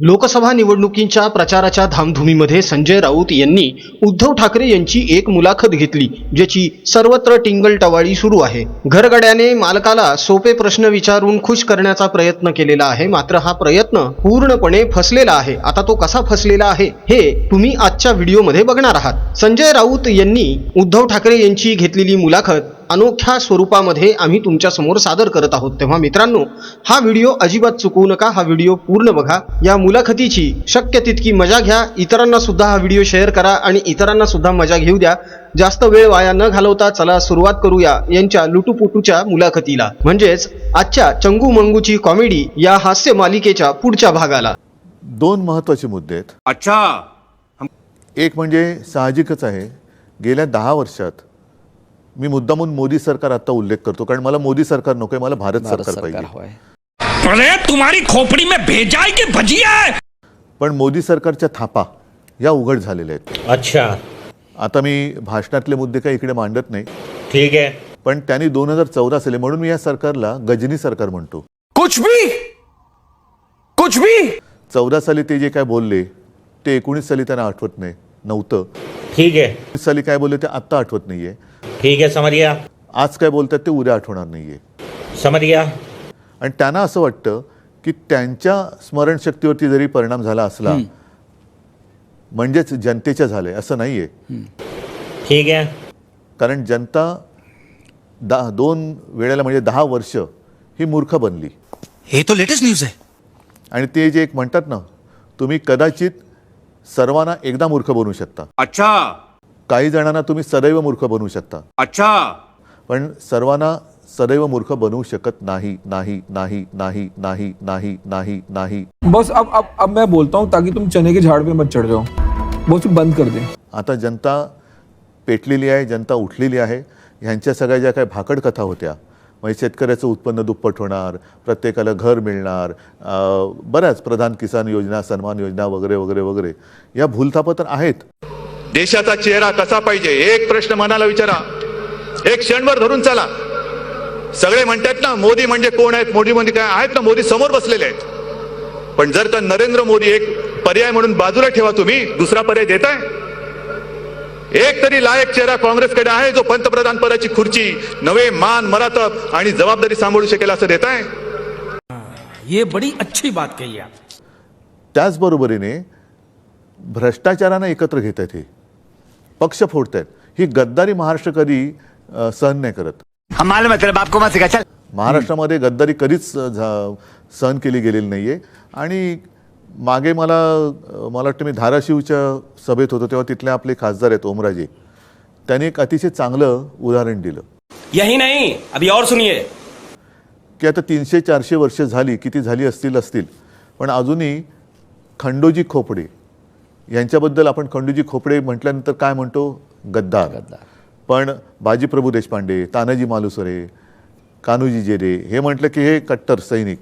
लोकसभा निवडणुकींच्या प्रचाराच्या धामधुमीमध्ये संजय राऊत यांनी उद्धव ठाकरे यांची एक मुलाखत घेतली ज्याची सर्वत्र टिंगल सुरू आहे. घरगड्याने मालकाला सोपे प्रश्न विचारून खुश करण्याचा प्रयत्न केलेला आहे मात्र हा प्रयत्न पूर्णपणे फसलेला आहे. आता तो कसा फसलेला आहे हे तुम्ही आजच्या व्हिडिओमध्ये बघणार आहात. संजय राऊत यांनी उद्धव ठाकरे यांची घेतलेली मुलाखत अनोख्या स्वरूपामध्ये आम्ही तुमच्यासमोर सादर करत आहोत. तेव्हा मित्रांनो हा व्हिडिओ अजिबात चुकवू नका हा व्हिडिओ पूर्ण बघा. या मुलाखतीची शक्य तितकी मजा घ्या इतरांना सुद्धा हा व्हिडिओ शेअर करा आणि इतरांना सुद्धा मजा घेऊ द्या. जास्त वेळ वाया न घालवता चला सुरुवात करूया यांच्या लुटूपुटूच्या मुलाखतीला. म्हणजेच आजच्या चंगू मंगूची कॉमेडी या हास्य मालिकेच्या पुढच्या भागाला. दोन महत्त्वाचे मुद्दे आहेत. अच्छा. एक म्हणजे साहजिकच आहे. गेल्या दहा वर्षात मी मुद्दामून मोदी सरकार आता उल्लेख करतो कारण मला मोदी सरकार नकोय मला भारत सरकार पाहिजे. अरे तुम्हारी खोपड़ी में भेजा है कि भजिया है? पण मोदी सरकारच्या थापा या उघड झालेल्या आहेत. अच्छा. आता मी भाषणातले मुद्दे काही इकडे मांडत नाही. ठीक है पण त्यांनी दोन हजार चौदा साली म्हणून मी या सरकारला गजनी सरकार म्हणतो. कुछ भी! कुछ भी! चौदा साली ते जे काय बोलले ते एकोणीस साली त्यांना आठवत नाही. नव्हतं. ठीक है एकोणीस साली काय बोलले ते आत्ता आठवत नाहीये. ठीक है समझ गया आज काय बोलतात ते उद्या आठवणार नाहीये. समझ गया आणि त्यांना असं वाटतं की त्यांच्या स्मरणशक्तीवरती जरी परिणाम झाला असला म्हणजेच जनतेच्या झाले असं नाही आहे ठीक है कारण जनता दहा दोन वेळेला म्हणजे दहा वर्ष ही मूर्ख बनली. ये तो लेटेस्ट न्यूज है आणि ते जे एक म्हणतात ना तुम्ही कदाचित सर्वांना एकदा मूर्ख बनवू शकता. अच्छा. काही जणांना तुम्ही सदैव मूर्ख बनवू शकता. अच्छा. पण सर्वांना सदैव मूर्ख बनवू शकत नाही नाही नाही नाही नाही नाही नाही नाही. बस अब अब अब मैं बोलता हूँ ताकि तुम चने के झाड़ पे मत चढ़ जाओ। बस तू बंद कर दे। आता जनता पेटलेली आहे जनता उठलेली आहे. ह्यांच्या सगळ्या ज्या काही भाकड कथा होत्या म्हणजे शेतकऱ्याचं उत्पन्न दुप्पट होणार प्रत्येकाला घर मिळणार बऱ्याच प्रधान किसान योजना सन्मान योजना वगैरे वगैरे वगैरे. या भूलथापा तर आहेत. देशाचा चेहरा कसा पाहिजे? एक प्रश्न मनाला विचारा. एक क्षणभर धरून चला. सगळे म्हणतात ना मोदी म्हणजे कोण आहेत? मोदी म्हणजे काय? आहेत ना मोदी समोर बसलेले आहेत. पण जर का नरेंद्र मोदी एक पर्याय म्हणून बाजूला ठेवा तुम्ही दुसरा पर्याय देताय? एक तरी लायक चेहरा काँग्रेसकडे आहे जो पंतप्रधान पदाची खुर्ची नवे मान मरातब आणि जबाबदारी सांभाळू शकेल असं देताय ये बड़ी अच्छी बात कही आप. त्याचबरोबरीने भ्रष्टाचारांना एकत्र घेत आहेत हे. पक्ष फोडत आहेत. ही गद्दारी महाराष्ट्र कधी सहन नाही करत. हम मालूम है तेरे बाप को मत सिखा चल. महाराष्ट्रामध्ये गद्दारी कधीच सहन केली गेलेली नाही आहे आणि मागे मला मला वाटतं मी धाराशिवच्या सभेत होतो तेव्हा तिथले आपले खासदार आहेत ओमराजे. त्यांनी एक अतिशय चांगलं उदाहरण दिलं. यही नहीं अभी और सुनिए. की आता तीनशे चारशे वर्ष झाली किती झाली असतील असतील. पण अजूनही खंडोजी खोपडे यांच्याबद्दल आपण खंडोजी खोपडे म्हटल्यानंतर काय म्हणतो? गद्दार. पण बाजीप्रभू देशपांडे तानाजी मालुसरे कान्होजी जेरे हे म्हटलं की हे कट्टर सैनिक.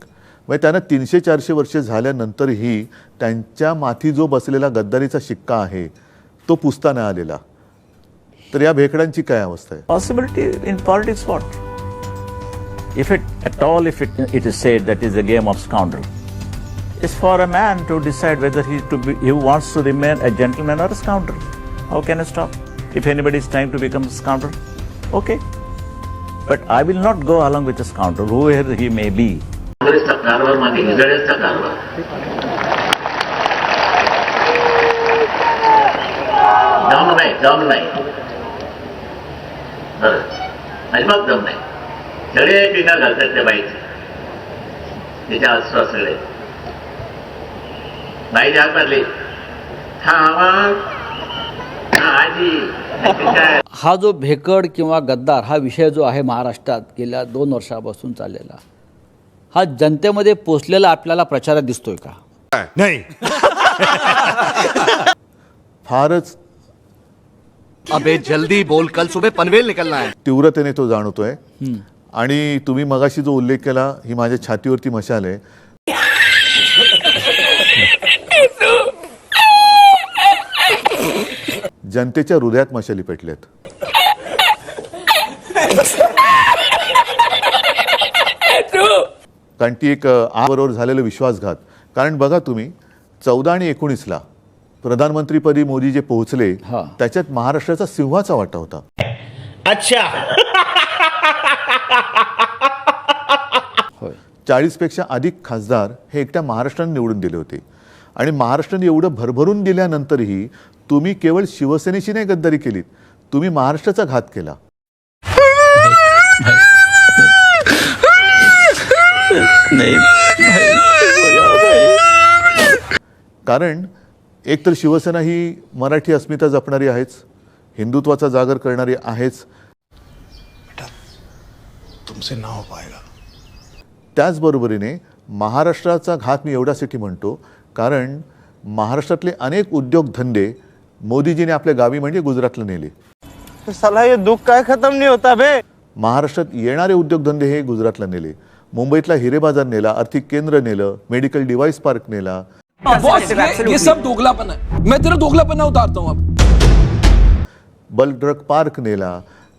म्हणजे त्यांना तीनशे चारशे वर्षे झाल्यानंतरही त्यांच्या माथी जो बसलेला गद्दारीचा शिक्का आहे तो पुसता नाही आलेला. तर या भेकड्यांची काय अवस्था आहे? Possibility in politics what if it at all if it it is said that is a game of scoundrel it's for a man to decide whether he to be you wants to remain a gentleman or a scoundrel how can stop if anybody is trying to become scoundrel okay but I will not go along with a scoundrel who ever he may be काँग्रेसचा कारभार मागे हिजड्याचा कारभार. दम नाही दम नाही. अजिबात दम नाही. सगळे टीका घालतात त्या बाईचे. तिच्या आसपास सगळे बाईची हात मारली हा जो भेकड किंवा गद्दार हा विषय जो आहे महाराष्ट्रात गेल्या दोन वर्षापासून चाललेला. हा जनतेमध्ये पोचलेला आपल्याला प्रचारात दिसतोय का? नहीं. फारच अबे जल्दी बोल. कल सुबह पनवेल निकलना है. तीव्रतेने तो जाणवतोय. आणि तुम्ही मगाशी जो उल्लेख केला ही माझ्या छातीवरती मशाल आहे. जनतेच्या हृदयात मशाली पेटल्यात. कारण ती एक बरोबर झालेला विश्वासघात. कारण बघा तुम्ही चौदा आणि एकोणीसला प्रधानमंत्रीपदी मोदी जे पोहोचले हा. त्याच्यात महाराष्ट्राचा सिंहाचा वाटा होता. अच्छा. चाळीसपेक्षा अधिक खासदार हे एकट्या महाराष्ट्राने निवडून दिले होते. आणि महाराष्ट्राने एवढं भरभरून दिल्यानंतरही तुम्ही केवळ शिवसेनेची नाही गद्दारी केलीत तुम्ही महाराष्ट्राचा घात केला. कारण एक तर शिवसेना ही मराठी अस्मिता जपणारी आहेच हिंदुत्वाचा जागर करणारी आहेच. तुमसे ना हो पाएगा त्याचबरोबरीने महाराष्ट्राचा घात मी एवढ्यासाठी म्हणतो कारण महाराष्ट्रातले अनेक उद्योगधंदे मोदीजीने आपल्या गावी म्हणजे गुजरातला नेले. साला ये दुख काय खत्म नहीं होता बे. महाराष्ट्रात येणारे उद्योगधंदे हे गुजरातला नेले. मुंबईतला हिरे बाजार नेला आर्थिक केंद्र नेलं मेडिकल डिव्हाइस पार्क नेला. बॉस ये, ये सब दोगलापन है मैं तेरा दोगलापना उतारता हूँ अब. बल्क ड्रग पार्क नेला.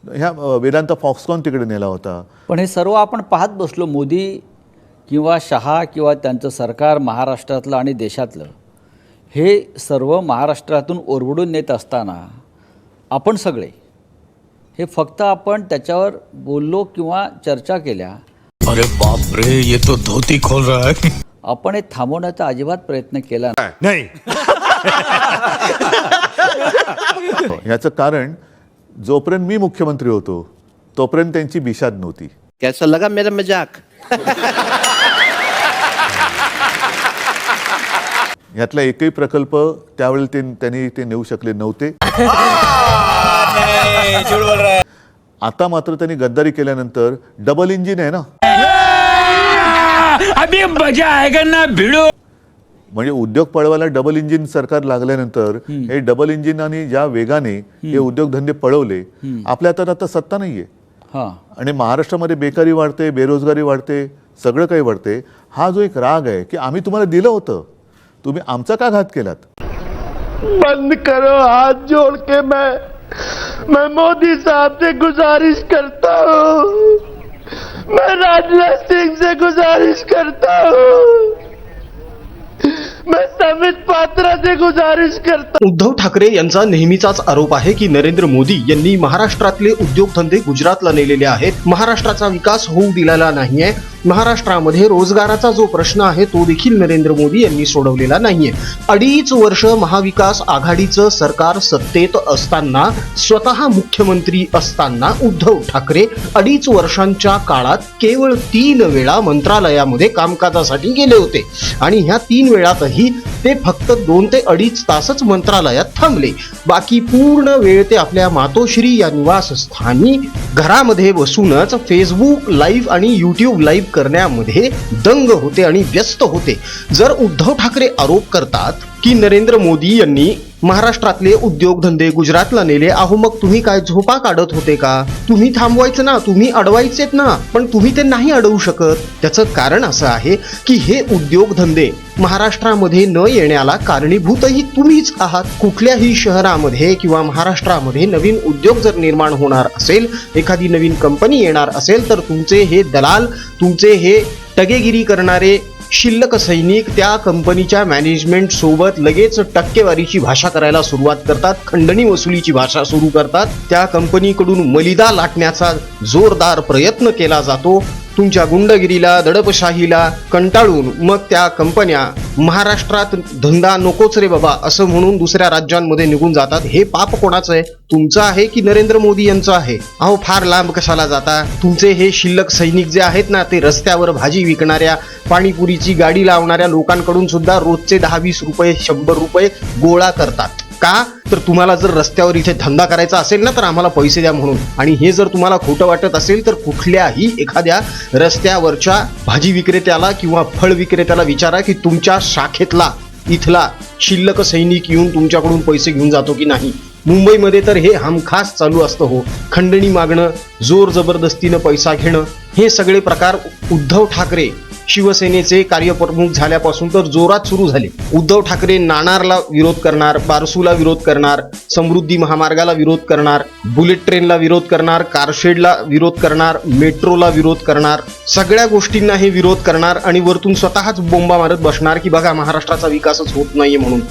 ह्या वेदांता फॉक्सकॉन तिकडे नेला होता. पण हे सर्व आपण पाहत बसलो मोदी किंवा शहा किंवा त्यांचं सरकार महाराष्ट्रातलं आणि देशातलं हे सर्व महाराष्ट्रातून ओरबडून नेत असताना आपण सगळे हे फक्त आपण त्याच्यावर बोललो किंवा चर्चा केल्या अरे बाप रे ये तो धोती खोल रहा है. आपण हे थांबवण्याचा अजिबात प्रयत्न केला नाही. ह्याचं कारण जोपर्यंत मी मुख्यमंत्री होतो तोपर्यंत त्यांची बिशाद नव्हती. कैसा लगा मेरा मजाक? ह्यातला एकही प्रकल्प त्यावेळी ते त्यांनी ते नेऊ शकले नव्हते. आता मात्र त्यांनी गद्दारी केल्यानंतर डबल इंजिन आहे ना? अभी मजा आएगा ना भिड़ो। म्हणजे उद्योग पळवायला डबल इंजिन सरकार लागल्यानंतर हे डबल इंजिन आणि ज्या वेगाने हे उद्योगधंदे पळवले आपल्या हातात आता सत्ता नाहीये. हां. आणि महाराष्ट्रामध्ये बेकारी वाढते बेरोजगारी वाढते सगळं काही वाढते हा जो एक राग आहे की आम्ही तुम्हाला दिलं होतं तुम्ही आमचा का घात केलात? बंद करो हाथ जोड़ के मैं मैं मोदी साहब से गुजारिश करता हूँ। मैं राजनाथ सिंह से गुजारिश करता हूँ। मैं समित पात्रा से गुजारिश करता उद्धव ठाकरे यांचा नेहमीचाच आरोप आहे की नरेंद्र मोदी यांनी महाराष्ट्रातले उद्योगधंदे गुजरातला नेलेले आहेत. महाराष्ट्राचा विकास होऊ दिलेला नाहीये. महाराष्ट्रामध्ये रोजगाराचा जो प्रश्न आहे तो देखील नरेंद्र मोदी यांनी सोडवलेला नाहीये. अडीच वर्ष महाविकास आघाडीचं सरकार सत्तेत असताना स्वतः मुख्यमंत्री असताना उद्धव ठाकरे अडीच वर्षांच्या काळात केवळ तीन वेळा मंत्रालयामध्ये कामकाजासाठी गेले होते. आणि ह्या तीन वेळातही ते फक्त दोन ते अडीच तासच मंत्रालयात थांबले. बाकी पूर्ण वेळ ते आपल्या मातोश्री या निवासस्थानी घरामध्ये बसूनच फेसबुक लाईव्ह आणि युट्यूब लाईव्ह करण्यामध्ये दंग होते आणि व्यस्त होते. जर उद्धव ठाकरे आरोप करतात की नरेंद्र मोदी यांनी महाराष्ट्रातले उद्योगधंदे गुजरातला नेले. अहो मग तुम्ही काय झोपा काढत होते का? तुम्ही थांबवायचं ना तुम्ही अडवायचेत ना पण तुम्ही ते नाही अडवू शकत. त्याचं कारण असं आहे की हे उद्योगधंदे महाराष्ट्रामध्ये न येण्याला कारणीभूतही तुम्हीच आहात. कुठल्याही शहरामध्ये किंवा महाराष्ट्रामध्ये नवीन उद्योग जर निर्माण होणार असेल एखादी नवीन कंपनी येणार असेल तर तुमचे हे दलाल तुमचे हे टगेगिरी करणारे शिल्लक सैनिक त्या कंपनीच्या मॅनेजमेंट सोबत लगेच टक्केवारीची भाषा करायला सुरुवात करतात. खंडणी वसुलीची भाषा सुरू करतात. त्या कंपनीकडून मलिदा लाटण्याचा जोरदार प्रयत्न केला जातो. तुमच्या गुंडगिरीला दडपशाहीला कंटाळून मग त्या कंपन्या महाराष्ट्रात धंदा नकोच रे बाबा असं म्हणून दुसऱ्या राज्यांमध्ये निघून जातात. हे पाप कोणाचं आहे? तुमचं आहे की नरेंद्र मोदी यांचं आहे? अहो फार लांब कशाला जाता? तुमचे हे शिल्लक सैनिक जे आहेत ना ते रस्त्यावर भाजी विकणाऱ्या पाणीपुरीची गाडी लावणाऱ्या लोकांकडून सुद्धा रोजचे दहा वीस रुपये शंभर रुपये गोळा करतात. का? तर तुम्हाला जर रस्त्यावर इथे धंदा करायचा असेल ना तर आम्हाला पैसे द्या म्हणून. आणि हे जर तुम्हाला खोटं वाटत असेल तर कुठल्याही एखाद्या रस्त्यावरच्या भाजी विक्रेत्याला किंवा फळ विक्रेत्याला विचारा की तुमच्या शाखेतला इथला शिल्लक सैनिक येऊन तुमच्याकडून पैसे घेऊन जातो की नाही. मुंबईमध्ये तर हे हमखास चालू असतं हो. खंडणी मागणं जोर जबरदस्तीनं पैसा घेणं हे सगळे प्रकार उद्धव ठाकरे शिवसेनेचे कार्यप्रमुख झाल्यापासून तर जोरात सुरू झाले. उद्धव ठाकरे नाणारला विरोध करणार बारसूला विरोध करणार समृद्धी महामार्गाला विरोध करणार बुलेट ट्रेनला विरोध करणार कारशेडला विरोध करणार मेट्रोला विरोध करणार सगळ्या गोष्टींना हे विरोध करणार आणि वरतून स्वतःच बोंबा मारत बसणार की बघा महाराष्ट्राचा विकासच होत नाहीये म्हणून.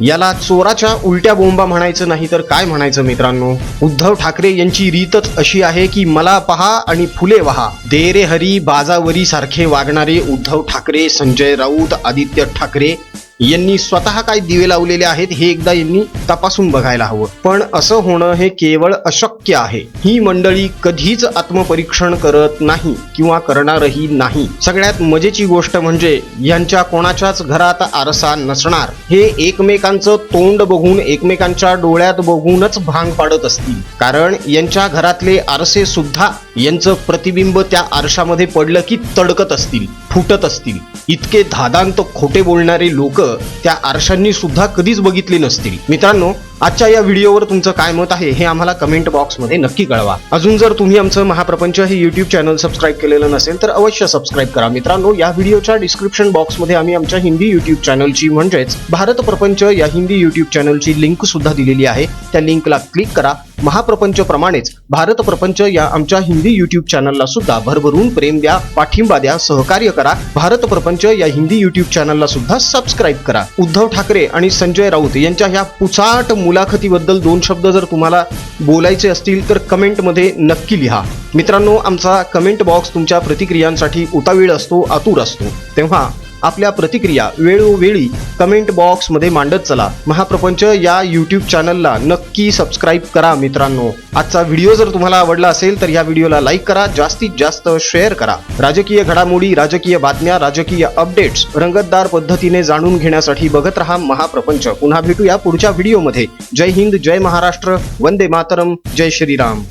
याला चोराच्या उलट्या बोंबा म्हणायचं नाही तर काय म्हणायचं मित्रांनो? उद्धव ठाकरे यांची रीतच अशी आहे की मला पहा आणि फुले वहा. देरे हरी बाजावरी सारखे वागणारे उद्धव ठाकरे संजय राऊत आदित्य ठाकरे यांनी स्वतः काय दिवे लावलेले आहेत हे एकदा यांनी तपासून बघायला हवं. पण असं होणं हे केवळ अशक्य आहे. ही मंडळी कधीच आत्मपरीक्षण करत नाही किंवा करणारही नाही. सगळ्यात मजेची गोष्ट म्हणजे यांच्या कोणाच्याच घरात आरसा नसणार. हे एकमेकांचं तोंड बघून एकमेकांच्या डोळ्यात बघूनच भांग पाडत असतील. कारण यांच्या घरातले आरसे सुद्धा यांचं प्रतिबिंब त्या आरशामध्ये पडलं की तडकत असतील फुटत असतील. इतके धादांत खोटे बोलणारे लोक त्या आरशांनी सुद्धा कधीच बघितले नसतील. मित्रांनो आजच्या या व्हिडिओवर तुमचं काय मत आहे हे आम्हाला कमेंट बॉक्समध्ये नक्की कळवा. अजून जर तुम्ही आमचं महाप्रपंच हे युट्यूब चॅनल सबस्क्राईब केलेलं नसेल तर अवश्य सबस्क्राईब करा. मित्रांनो या व्हिडिओच्या डिस्क्रिप्शन बॉक्समध्ये आम्ही आमच्या हिंदी युट्यूब चॅनलची म्हणजेच भारत प्रपंच या हिंदी युट्यूब चॅनलची लिंक सुद्धा दिलेली आहे. त्या लिंकला क्लिक करा. महाप्रपंच प्रमाणेच भारत प्रपंच या आमच्या हिंदी युट्यूब चॅनलला सुद्धा भरभरून प्रेम द्या पाठिंबा द्या सहकार्य करा. भारत प्रपंच या हिंदी युट्यूब चॅनलला सुद्धा सबस्क्राईब करा. उद्धव ठाकरे आणि संजय राऊत यांच्या ह्या पुचाट मुलाखतीबद्दल दोन शब्द जर तुम्हाला बोलायचे असतील तर कमेंटमध्ये नक्की लिहा. मित्रांनो आमचा कमेंट बॉक्स तुमच्या प्रतिक्रियांसाठी उतावीळ असतो आतुर असतो. तेव्हा आपल्या प्रतिक्रिया वेळोवेळी कमेंट बॉक्समध्ये मांडत चला. महाप्रपंच या यूट्यूब चॅनलला नक्की सबस्क्राईब करा मित्रांनो. आजचा व्हिडिओ जर तुम्हाला आवडला असेल तर या व्हिडिओला लाईक करा जास्तीत जास्त शेअर करा. राजकीय घडामोडी राजकीय बातम्या राजकीय अपडेट्स रंगतदार पद्धतीने जाणून घेण्यासाठी बघत रहा महाप्रपंच. पुन्हा भेटूया पुढच्या व्हिडिओमध्ये जय हिंद जय महाराष्ट्र वंदे मातरम जय श्रीराम.